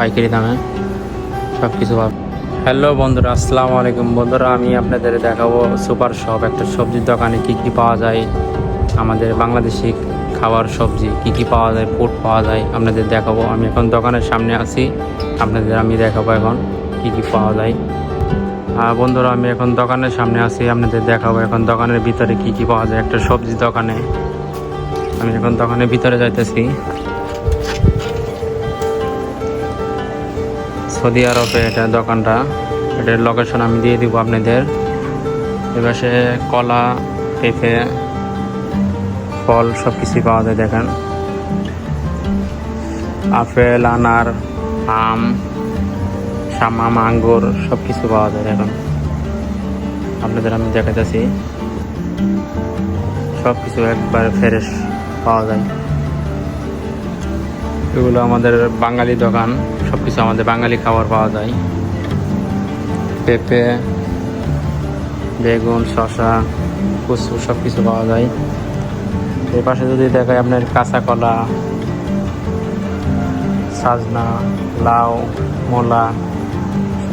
পাইকারি দামে সব কিছু হ্যালো বন্ধুরা, আসসালামু আলাইকুম। বন্ধুরা, আমি আপনাদের দেখাবো সুপার শপ, একটা সবজির দোকানে কি কি পাওয়া যায়, আমাদের বাংলাদেশি খাবার সবজি, কি কি পাওয়া যায় ফুড পাওয়া যায়, আপনাদের দেখাবো। আমি এখন দোকানের সামনে আছি, আপনাদের আমি দেখাবো এখন কি কি পাওয়া যায়। আর বন্ধুরা, আমি এখন দোকানের সামনে আছি, আপনাদের দেখাবো এখন দোকানের ভিতরে কি কি পাওয়া যায়, একটা সবজি দোকানে। আমি এখন দোকানের ভিতরে যাইতেছি। সৌদি আরবে এটা দোকানটা, এটার লোকেশন আমি দিয়ে দিব আপনাদের। এপাশে কলা, পেঁপে, ফল সব কিছুই পাওয়া যায়, দেখেন। আপেল, আনার, আম সামাম আঙ্গুর সব কিছু পাওয়া যায়, দেখেন। আপনাদের আমি দেখাতেছি সব কিছু একবার ফ্রেশ পাওয়া যায়। এগুলো আমাদের বাঙালি দোকান সব কিছু আমাদের বাঙালি খাবার পাওয়া যায়। পেঁপে, বেগুন শশা কচু সব কিছু পাওয়া যায়। এর পাশে যদি দেখায় আপনার কাঁচা কলা, সাজনা, লাউ, মূলা,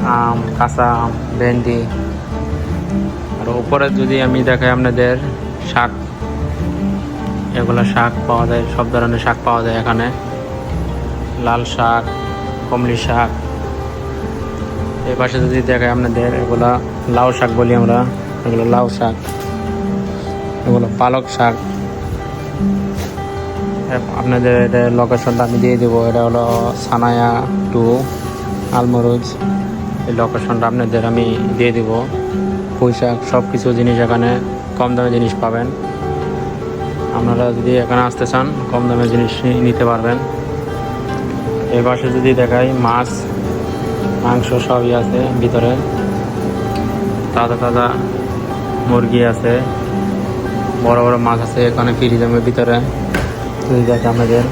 আম, কাঁচা আম, ভেন্ডি। আর উপরে যদি আমি দেখাই আপনাদের শাক, এগুলো শাক পাওয়া যায়, সব ধরনের শাক পাওয়া যায় এখানে। লাল শাক, কমলি শাক। এই পাশে যদি দেখায় আপনাদের, এগুলা লাউ শাক বলি আমরা, এগুলো লাউ শাক, এগুলো পালক শাক। আপনাদের এটা লোকেশনটা আমি দিয়ে দেবো, এটা হলো সানায়া টু আলমরুজ। এই লোকেশনটা আপনাদের আমি দিয়ে দেবো। পুঁই শাক সব কিছু জিনিস এখানে, কম দামে জিনিস পাবেন। আপনারা যদি এখানে আসতে চান, কম দামে জিনিস নিতে পারবেন। এই পাশে যদি দেখাই, মাছ, মাংস সবই আছে ভিতরে। তাজা তাজা মুরগি আছে, বড় বড় মাছ আছে এখানে ফ্রিজের ভিতরে। যদি দেখে আমাদের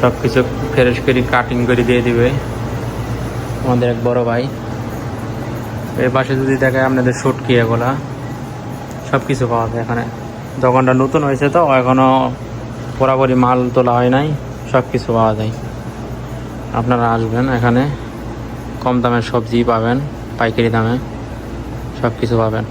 সব কিছু ফ্রেশ করে কাটিং করে দিয়ে দিবে আমাদের এক বড় ভাই। এই পাশে যদি দেখায় আপনাদের শুটকি এগুলা সব কিছু পাওয়া যায় এখানে। দোকানটা নতুন হয়েছে তো এখনও বরাবরই মাল তোলা হয় নাই সব কিছু পাওয়া যায়। আপনারা আসবেন এখানে। কম দামের সবজি পাবেন পাইকারি দামে সব কিছু পাবেন।